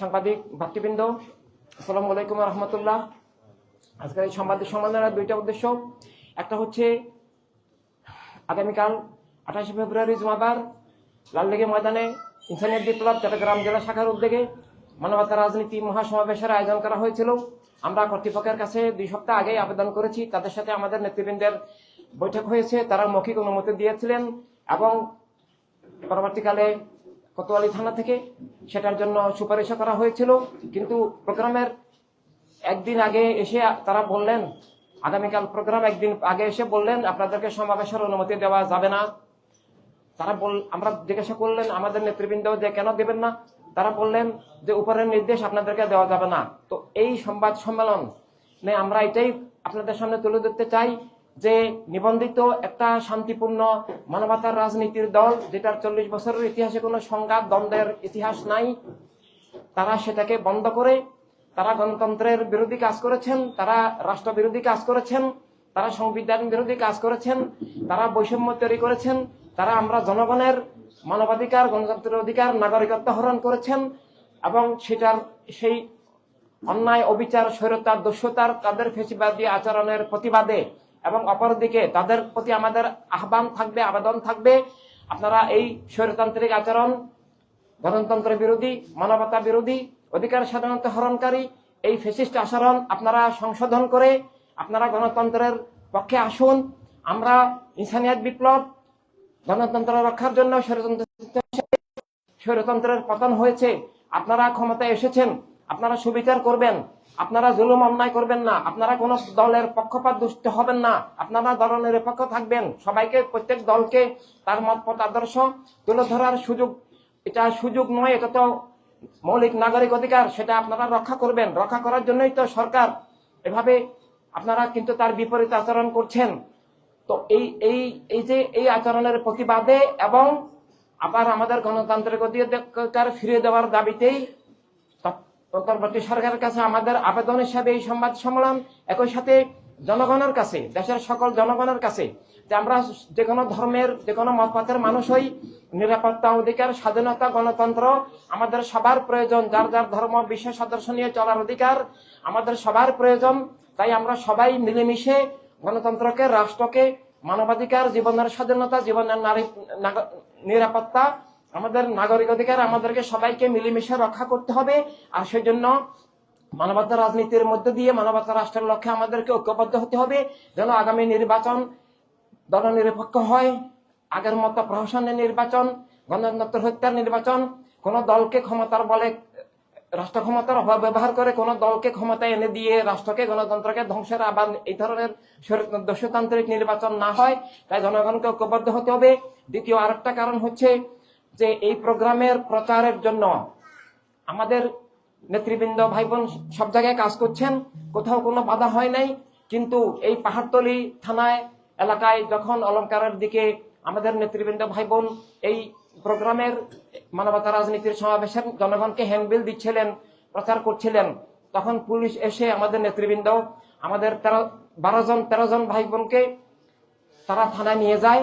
সাংবাদিক, ভাতৃবৃন্দ, আসসালামু আলাইকুম রহমতুল্লাহ। আজকের এই সাংবাদিক সম্মেলনের দুইটা উদ্দেশ্য। একটা হচ্ছে, আগামীকাল আঠাশে ফেব্রুয়ারি জুমাবার লালদিঘি ময়দানে ইনসানিয়ত বিপ্লব চট্টগ্রাম জেলা শাখার উদ্যোগে মানবতা রাজনীতি মহাসমাবেশের আয়োজন করা হয়েছিল। আমরা কর্তৃপক্ষের কাছে দুই সপ্তাহ আগে আবেদন করেছি। তাদের সাথে আমাদের নেতৃবৃন্দের বৈঠক হয়েছে। তারা মৌখিক অনুমতি দিয়েছিলেন এবং পরবর্তীকালে কোতোয়ালি থানা থেকে সেটার জন্য সুপারিশও করা হয়েছিল। কিন্তু প্রোগ্রামের একদিন আগে এসে তারা বললেন, আগামীকাল প্রোগ্রাম একদিন আগে এসে বললেন, আপনাদেরকে সমাবেশের অনুমতি দেওয়া যাবে না। তারা বল, আমরা জিজ্ঞাসা করলেন, আমাদের নেতৃবৃন্দ যে কেন দেবেন না? তারা বললেন যে উপরের নির্দেশ আপনাদেরকে দেওয়া যাবে না। তো এই সংবাদ সম্মেলন আমরা এটাই আপনাদের সামনে তুলে ধরতে চাই। যে নিবন্ধিত একটা শান্তিপূর্ণ মানবতার রাজনীতির দল, যেটার চল্লিশ বছরের ইতিহাসে কোনো সংঘাত, দ্বন্দ্বের ইতিহাস নাই, তারা সেটাকে বন্ধ করে, তারা গণতন্ত্রের বিরোধী কাজ করেছেন, তারা রাষ্ট্র বিরোধী কাজ করেছেন, তারা সংবিধান বিরোধী কাজ করেছেন, তারা বৈষম্য তৈরি করেছেন, তারা আমরা জনগণের মানবাধিকার, গণতন্ত্রের অধিকার, নাগরিকত্ব হরণ করেছেন এবং সেটার সেই অন্যায়, অবিচার স্বৈরতার দস্যতার, তাদের ফেসিবাদী আচরণের প্রতিবাদে এবং অপরদিকে তাদের প্রতি আমাদের আহ্বান থাকবে, আবেদন থাকবে। আপনারা এই স্বৈরতান্ত্রিক আচরণ, গণতন্ত্র বিরোধী, মানবতা বিরোধী, অধিকার স্বাধীনতা হরণকারী, এই ফেসিস্ট আচরণ আপনারা সংশোধন করে আপনারা গণতন্ত্রের পক্ষে আসুন। আমরা ইনসানিয়াত বিপ্লব, গণতন্ত্র রক্ষার জন্য স্বৈরতন্ত্র স্বৈরতন্ত্রের পতন হয়েছে। আপনারা ক্ষমতায় এসেছেন, আপনারা সুবিচার করবেন। আপনারা জুলুম অন্যায় করবেন না। আপনারা কোন দলের পক্ষপাত দুষ্ট হবেন না। আপনারা দল নিরপেক্ষ থাকবেন। সবাইকে প্রত্যেক দলকে তার মত পথ আদর্শ তুলে ধরার সুযোগ, এটা সুযোগ নয়, এটা তো মৌলিক নাগরিক অধিকার, সেটা আপনারা রক্ষা করবেন। রক্ষা করার জন্যই তো সরকার। এভাবে আপনারা কিন্তু তার বিপরীত আচরণ করছেন। তো এই এই এই যে, এই আচরণের প্রতিবাদে এবং আবার আমাদের গণতান্ত্রিক অধিকার ফিরিয়ে দেওয়ার দাবিতেই অন্তর্বর্তী সরকারের কাছে আমাদের আবেদন হিসাবে এই সংবাদ সম্মেলন একই সাথে জনগণের কাছে, দেশের সকল জনগণের কাছে যে আমরা যে কোনো ধর্মের, যে কোনো মতপাতের মানুষ হই, নিরাপত্তা অধিকার, স্বাধীনতা, গণতন্ত্র, আমাদের সবার প্রয়োজন, যার যার ধর্ম বিশ্ব সদস্য নিয়ে চলার অধিকার, আমাদের সবার প্রয়োজন। তাই আমরা সবাই মিলেমিশে গণতন্ত্রকে, রাষ্ট্রকে, মানবাধিকার, জীবনের স্বাধীনতা, জীবনের নারী নিরাপত্তা আমাদের নাগরিক অধিকার আমাদেরকে সবাইকে মিলেমিশে রক্ষা করতে হবে, আর সেজন্য মানবতা রাজনীতির মধ্য দিয়ে মানবতা রাষ্ট্রের লক্ষ্যে আমাদেরকে ঐক্যবদ্ধ হতে হবে, যেন আগামী নির্বাচন দলনিরপেক্ষ হয়, আগের মতো প্রহসনের নির্বাচন গণতন্ত্র হত্যার নির্বাচন, কোন দলকে ক্ষমতার বলে রাষ্ট্র ক্ষমতার অভাব ব্যবহার করে কোন দলকে ক্ষমতায় এনে দিয়ে রাষ্ট্রকে, গণতন্ত্রকে ধ্বংসের আবার এই ধরনের দস্যুতান্ত্রিক নির্বাচন না হয়, তাই জনগণকে ঐক্যবদ্ধ হতে হবে। দ্বিতীয় আরেকটা কারণ হচ্ছে যে এই প্রোগ্রামের প্রচারের জন্য আমাদের নেতৃবৃন্দ ভাই বোন সব জায়গায় কাজ করছেন। কোথাও কোনো বাধা হয় নাই। কিন্তু এই পাহাড়তলি থানায়, এলাকায় যখন অলঙ্কারের দিকে আমাদের নেতৃবৃন্দ ভাই বোন এই প্রোগ্রামের মানবতা রাজনীতির সমাবেশের জনগণকে হ্যান্ডবিল দিচ্ছিলেন, প্রচার করছিলেন, তখন পুলিশ এসে আমাদের নেতৃবৃন্দ, আমাদের তেরো, বারো জন, তেরো জন ভাই বোনকে তারা থানায় নিয়ে যায়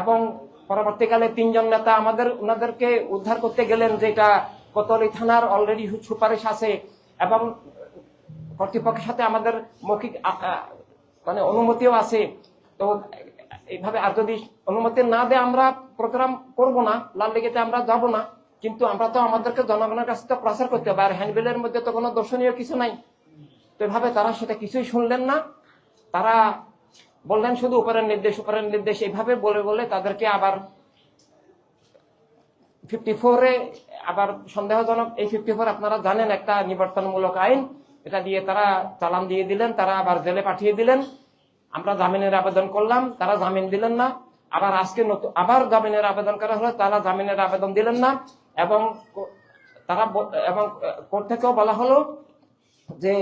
এবং পরবর্তীকালে তিনজন নেতা আমাদের, ওনাদেরকে উদ্ধার করতে গেলেন যেটা কোতলি থানার অলরেডি সুপারিশ আছে এবং কর্তৃপক্ষের সাথে আমাদের মৌখিক মানে অনুমতিও আছে। তো এইভাবে আর যদি অনুমতি না দেয় আমরা প্রোগ্রাম করব না, লাল লিগেতে আমরা যাব না। কিন্তু আমরা তো আমাদেরকে জনগণের কাছে তো প্রচার করতে হবে, আর হ্যান্ডবিলের মধ্যে তো কোনো দর্শনীয় কিছু নাই। তো এভাবে তারা সেটা কিছুই শুনলেন না। তারা বললেন শুধু উপরের নির্দেশ উপরের নির্দেশ এইভাবে বলে বলে তাদেরকে আবার ফিফটি ফোরে আবার সন্দেহজনক এই ফিফটি ফোর আপনারা জানেন একটা নিবর্তনমূলক আইন। এটা দিয়ে তারা চালান দিয়ে দিলেন, তারা আবার জেলে পাঠিয়ে দিলেন। আমরা জামিনের আবেদন করলাম, তারা জামিন দিলেন না। আবার আজকে নতুন আবার জামিনের আবেদন করা হলো, তারা জামিনের আবেদন দিলেন না। এবং তারা এবং কোর্ট থেকেও বলা হলো যে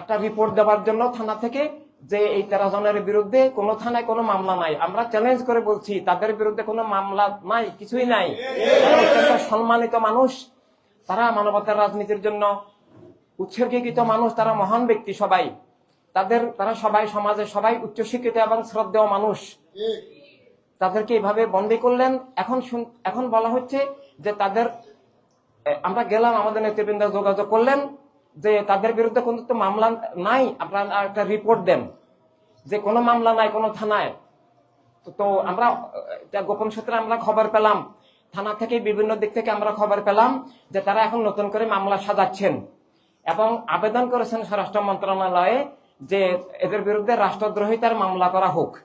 একটা রিপোর্ট দেওয়ার জন্য থানা থেকে যে এই তেরো জনের বিরুদ্ধে কোনো থানায় কোনো মামলা নাই। আমরা চ্যালেঞ্জ করে বলছি, তাদের বিরুদ্ধে কোনো মামলা নাই, কিছুই নাই। সম্মানিত মানুষ, তারা মানবতার রাজনীতির জন্য উৎসর্গীকৃত মানুষ, তারা মহান ব্যক্তি সবাই। তাদের, তারা সবাই সমাজে সবাই উচ্চশিক্ষিত এবং শ্রদ্ধেয় মানুষ। তাদেরকে এইভাবে বন্দী করলেন। এখন এখন বলা হচ্ছে যে তাদের আমরা গেলাম, আমাদের নেতৃবৃন্দ যোগাযোগ করলেন। যে তাদের বিরুদ্ধে কোনো তো মামলা নাই, আপনারা একটা রিপোর্ট দেন। যে কোনো মামলা নাই, কোনো থানায়। তো- আমরা গোপন সূত্রে আমরা খবর পেলাম। থানা থেকে বিভিন্ন দিক থেকে আমরা খবর পেলাম যে তারা এখন নতুন করে মামলা সাজাচ্ছেন। এবং আবেদন করেছেন স্বরাষ্ট্র মন্ত্রণালয়ে যে এদের বিরুদ্ধে রাষ্ট্রদ্রোহিতার মামলা করা হোক।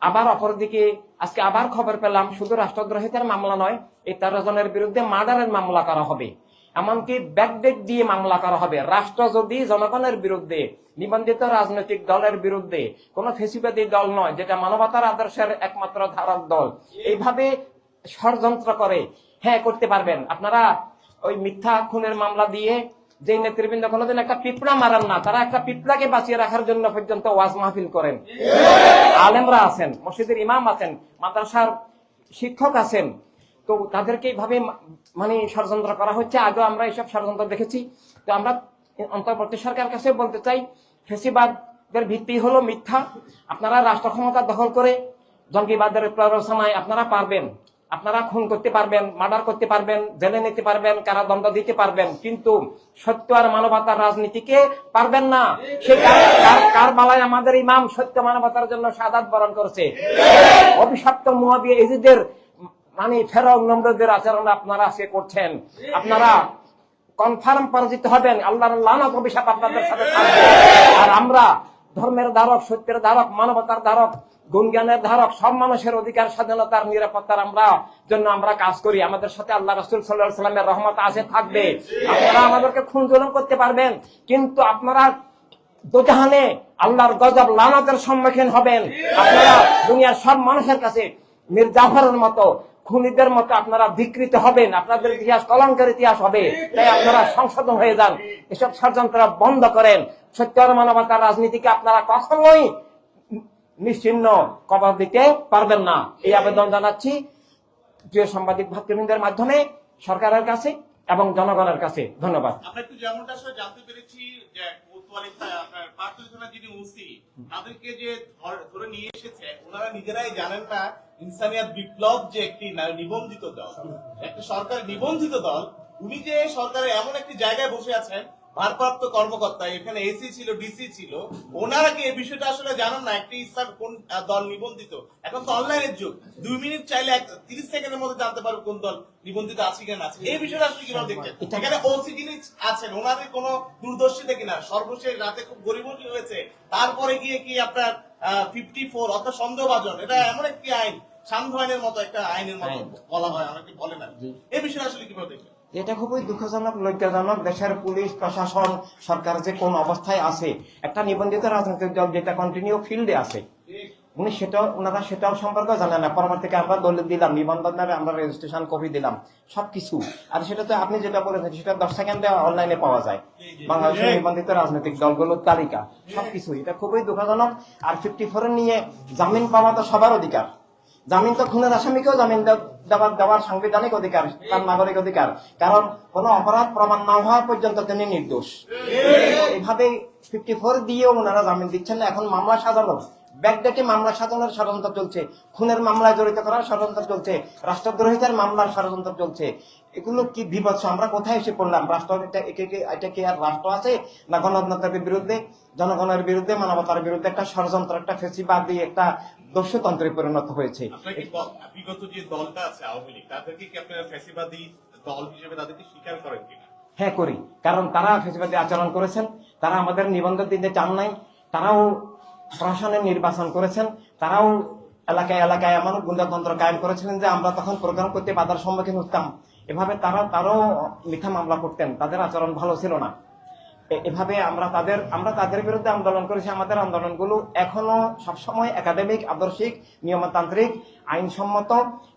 আবার অপরদিকে আজকে আবার খবর পেলাম, শুধু রাষ্ট্রদ্রোহিতার মামলা নয়, এই তেরো জনের বিরুদ্ধে মার্ডারের মামলা করা হবে। এমনকি ব্যাকডেট দিয়ে মামলা করা হবে। রাষ্ট্র যদি জনগণের বিরুদ্ধে নিবন্ধিত রাজনৈতিক দলের বিরুদ্ধে কোন ফেসিবাদী দল নয় যেটা মানবতার আদর্শের একমাত্র ধারক দল এইভাবে ষড়যন্ত্র করে হ্যাঁ করতে পারবেন। আপনারা ওই মিথ্যা খুনের মামলা দিয়ে যে নেতৃবৃন্দ কোনোদিন একটা পিঁপড়া মারান না তারা একটা পিঁপড়াকে বাঁচিয়ে রাখার জন্য পর্যন্ত ওয়াজ মাহফিল করেন। আলেমরা আছেন মসজিদের ইমাম আছেন মাদ্রাসার শিক্ষক আছেন তো তাদেরকে এইভাবে মানে ষড়যন্ত্র করা হচ্ছে। আগেও আমরা এইসব ষড়যন্ত্র দেখেছি। তো আমরা অন্তর্বর্তী সরকার কাছে বলতে চাই, ফেসিবাদের ভিত্তি হলো মিথ্যা। আপনারা রাষ্ট্র ক্ষমতা দখল করে জঙ্গিবাদের প্ররোচনায় আপনারা পারবেন। আপনারা খুন করতে পারবেন, মার্ডার করতে পারবেন, জেলে নিতে পারবেন, কারাদণ্ড দিতে পারবেন। কিন্তু সত্য আর মানবতার রাজনীতিকে পারবেন না। সে কার- বালায় আমাদের ইমাম সত্য মানবতার জন্য সাদাত বরণ করছে। অভিশপ্ত মুয়াবিয়া এজিদের মানে ফেরাও নম্রদের আচরণ আপনারা আজকে করছেন। আপনারা কনফার্ম পরাজিত হবেন, আল্লাহর লানত অভিশাপ আপনাদের সাথে থাকবে। আর আমরা ধর্মের ধারক, সত্যের ধারক, মানবতার ধারক, গুণজ্ঞানের ধারক, সব মানুষের অধিকার, স্বাধীনতার নিরাপত্তার আমরা জন্য আমরা কাজ করি। আমাদের সাথে আল্লাহ রসুল সাল্লাহ সাল্লামের রহমত আছে, থাকবে। আপনারা আমাদেরকে খুন জুলুম করতে পারবেন, কিন্তু আপনারা দোজাহানে আল্লাহর গজব লানতের সম্মুখীন হবেন। আপনারা দুনিয়ার সব মানুষের কাছে মীর জাফরের মতো খুনিদের মতো আপনারা বিকৃত হবেন, আপনাদের ইতিহাস কলঙ্কের ইতিহাস হবে। তাই আপনারা সংশোধন হয়ে যান। এসব ষড়যন্ত্র বন্ধ করেন। সত্য মানবতার রাজনীতিকে আপনারা কখনোই নিশ্চিন্ন কবর দিতে পারবেন না। এই আবেদন জানাচ্ছি প্রিয় সাংবাদিক ভাতৃবৃন্দের মাধ্যমে, সরকারের কাছে এবং জনগণের কাছে। ধন্যবাদ। যে যে নিজেরাই জানেন না ইনসানিয়াত বিপ্লব যে একটি নিবন্ধিত দল। একটা সরকার নিবন্ধিত দল উনি যে সরকারের এমন একটি জায়গায় বসে আছেন ভারপ্রাপ্ত কর্মকর্তা এখানে এসি ছিল ডিসি ছিল ওনারা কি এই বিষয়টা আসলে জানেন না? একটি ইসলাম কোন দল নিবন্ধিত? এখন তো অনলাইনের যুগ। দুই মিনিট চাইলে তিরিশ সেকেন্ডের মধ্যে জানতে পারব কোন দল নিবন্ধিত আছে কিনা না আছে। এই বিষয়টা আসলে কীভাবে দেখছেন? এখানে ওসি যিনি আছেন ওনাদের কোনো দূরদর্শিতা কিনা? সর্বশেষ রাতে খুব গরিবী হয়েছে তারপরে গিয়ে কি আপনার ফিফটি ফোর অর্থাৎ সন্দেহভাজন এটা এমন একটি আইন। সান্ধ্য মতো একটা আইনের মতো বলা হয় অনেকে বলে না? এই বিষয়টা আসলে কীভাবে দেখবেন? এটা খুবই দুঃখজনক লজ্জাজনক। দেশের পুলিশ প্রশাসন সরকার যে কোন অবস্থায় আছে একটা নিবন্ধিত রাজনৈতিক দল যেটা কন্টিনিউ ফিল্ডে আছে উনি সেটাও ওনারা সেটাও সম্পর্কে জানেন না। আমরা দলিল দিলাম নিবন্ধন নামে আমরা রেজিস্ট্রেশন কপি দিলাম সবকিছু। আর সেটা তো আপনি যেটা বলেছেন সেটা দশ সেকেন্ডে অনলাইনে পাওয়া যায়। বাংলাদেশের নিবন্ধিত রাজনৈতিক দলগুলোর তালিকা সবকিছু। এটা খুবই দুঃখজনক। আর ফিফটি ফোর নিয়ে জামিন পাওয়া তো সবার অধিকার। জামিন তো খুনের আসামিকেও জামিন দেওয়ার দেওয়ার সাংবিধানিক অধিকার, তার নাগরিক অধিকার। কারণ কোন অপরাধ প্রমাণ না হওয়া পর্যন্ত তিনি নির্দোষ। এইভাবে ফিফটি ফোর দিয়েও ওনারা জামিন দিচ্ছেন। না এখন মামলা সাজানো, ব্যাকডেটে মামলা সাজানোর ষড়যন্ত্র চলছে। খুনের মামলায় জড়িত করার ষড়যন্ত্র চলছে। রাষ্ট্রদ্রোহিতার মামলার ষড়যন্ত্র চলছে। এগুলো কি বিভৎস? আমরা কোথায় এসে পড়লাম? রাষ্ট্র এটা কি- আর রাষ্ট্র আছে? না গণতন্ত্রের বিরুদ্ধে? জনগণের বিরুদ্ধে? মানবতার বিরুদ্ধে একটা ষড়যন্ত্র, একটা ফেসিবাদ দিয়ে একটা দস্যুতন্ত্রে পরিণত হয়েছে। বিগত যে দলটা আছে আওয়ামী লীগ তাদেরকে কি আপনারা ফ্যাসিবাদী দল হিসেবে তাদেরকে স্বীকার করেন কিনা? হ্যাঁ করি। কারণ তারা ফেসিবাদী আচরণ করেছেন তারা আমাদের নিবন্ধন দিতে চান নাই তারাও প্রশাসনের নির্বাচন করেছেন তারাও এলাকায় এলাকায় এমন গুন্ডাতন্ত্র কায়েম করেছিলেন যে আমরা তখন প্রোগ্রাম করতে বাধার সম্মুখীন হতাম। এভাবে তারা তারাও মিথ্যা মামলা করতেন তাদের আচরণ ভালো ছিল না। এভাবে আমরা তাদের আমরা তাদের বিরুদ্ধে আন্দোলন করেছি, আমাদের আন্দোলনগুলো এখনও সবসময় একাডেমিক, আদর্শিক, নিয়মতান্ত্রিক, আইনসম্মত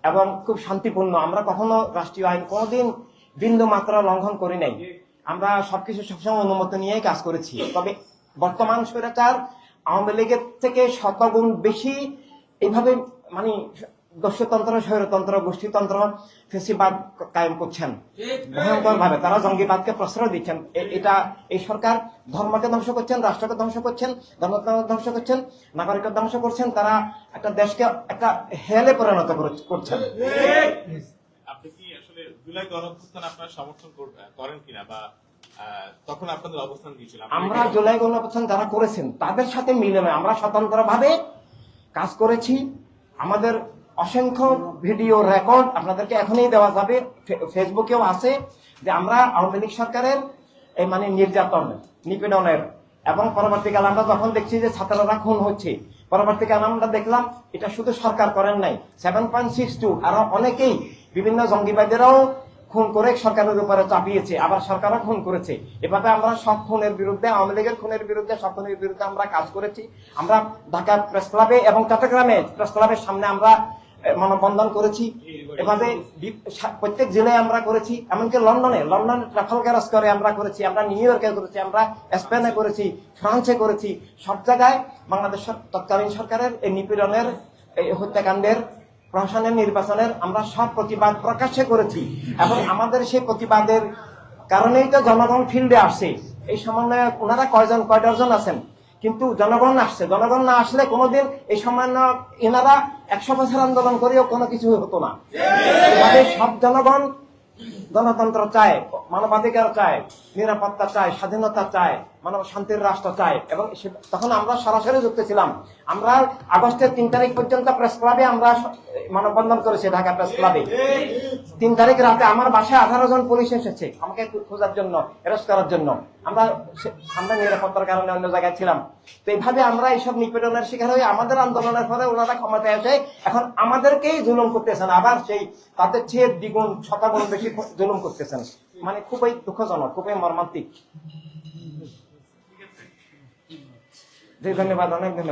এবং খুব শান্তিপূর্ণ। আমরা কখনো রাষ্ট্রীয় আইন কোনোদিন বিন্দু মাত্রা লঙ্ঘন করি নাই। আমরা সবকিছু সবসময় অনুমতি নিয়েই কাজ করেছি। তবে বর্তমান স্বৈরাচার আওয়ামী লীগের থেকে শতগুণ বেশি এইভাবে মানে দস্যতন্ত্র স্বৈরতন্ত্র গোষ্ঠীতন্ত্র ফেসিবাদ কায়েম করছেন। ভয়ঙ্কর ভাবে তারা জঙ্গিবাদকে প্রশ্রয় দিচ্ছেন। এটা এই সরকার ধর্মকে ধ্বংস করছেন রাষ্ট্রকে ধ্বংস করছেন ধর্মকে ধ্বংস করছেন নাগরিককে ধ্বংস করছেন তারা একটা দেশকে একটা হেলে পরিণত করে- করছেন। আপনি কি আসলে জুলাই গণঅভ্যুত্থান আপনারা সমর্থন করেন কিনা বা তখন আপনাদের অবস্থান কি ছিল? আমরা জুলাই গণঅভ্যুত্থান যারা করেছেন তাদের সাথে মিলে আমরা স্বতন্ত্রভাবে কাজ করেছি। আমাদের অসংখ্য ভিডিও রেকর্ড আপনাদেরকে এখনই দেওয়া যাবে। ফেসবুকেও আছে যে আমরা আওয়ামী লীগ সরকারের এই মানে নির্যাতন, নিপীড়নের এবং পরবর্তীকালে আমরা যখন দেখছি যে ছাত্ররা খুন হচ্ছে, পরবর্তীকালে আমরা দেখলাম এটা শুধু সরকার করেন নাই সেভেন পয়েন্ট সিক্স টু আরও অনেকেই বিভিন্ন জঙ্গিবাদীরাও খুন করে সরকারের উপরে চাপিয়েছে, আবার সরকারও খুন করেছে। এভাবে আমরা সব খুনের বিরুদ্ধে, আওয়ামী লীগের খুনের বিরুদ্ধে, সব খুনের বিরুদ্ধে আমরা কাজ করেছি। আমরা ঢাকা প্রেস ক্লাবে এবং চট্টগ্রামে প্রেস ক্লাবের সামনে আমরা মানববন্ধন করেছি। এভাবে প্রত্যেক জেলায় আমরা করেছি, এমনকি লন্ডনে, লন্ডন ট্রাফালগার স্কোয়ারে আমরা করেছি, আমরা নিউ ইয়র্কে করেছি, আমরা স্পেনে করেছি, ফ্রান্সে করেছি। সব জায়গায় বাংলাদেশ তৎকালীন সরকারের এই নিপীড়নের, এই হত্যাকাণ্ডের, প্রশাসনের নির্বাচনের আমরা সব প্রতিবাদ প্রকাশ্যে করেছি। এবং আমাদের সেই প্রতিবাদের কারণেই তো জনগণ ফিল্ডে আসছে এই সমন্বয়ে ওনারা কয়জন কয় ডজন আছেন? কিন্তু জনগণ আসছে। জনগণ না আসলে কোনোদিন এই সমন্বয়ক এনারা একশো বছর আন্দোলন করেও কোনো কিছু হতো না। সব জনগণ গণতন্ত্র চায়, মানবাধিকার চায়, নিরাপত্তা চায়, স্বাধীনতা চায়। মানব শান্তির রাষ্ট্র চায়। এবং তখন আমরা সরাসরি যুক্ত ছিলাম। আমরা আগস্টের তিন তারিখ পর্যন্ত প্রেস ক্লাবে আমরা মানববন্ধন করেছি, ঢাকা প্রেস ক্লাবে তিন তারিখ রাতে আমার বাসায় আঠারো জন পুলিশ এসেছে আমাকে খোঁজার জন্য অ্যারেস্ট করার জন্য। আমরা আমরা নিরাপত্তার কারণে অন্য জায়গায় ছিলাম। তো এইভাবে আমরা এইসব নিপীড়নের শিকার হয়ে আমাদের আন্দোলনের পরে ওনারা ক্ষমতায় এসে এখন আমাদেরকেই জুলুম করতেছেন, আবার সেই তাদের চেয়ে দ্বিগুণ, শতাগুণ বেশি জুলুম করতেছেন। মানে খুবই দুঃখজনক, খুবই মর্মান্তিক। জি ধন্যবাদ অনেক ধন্যবাদ।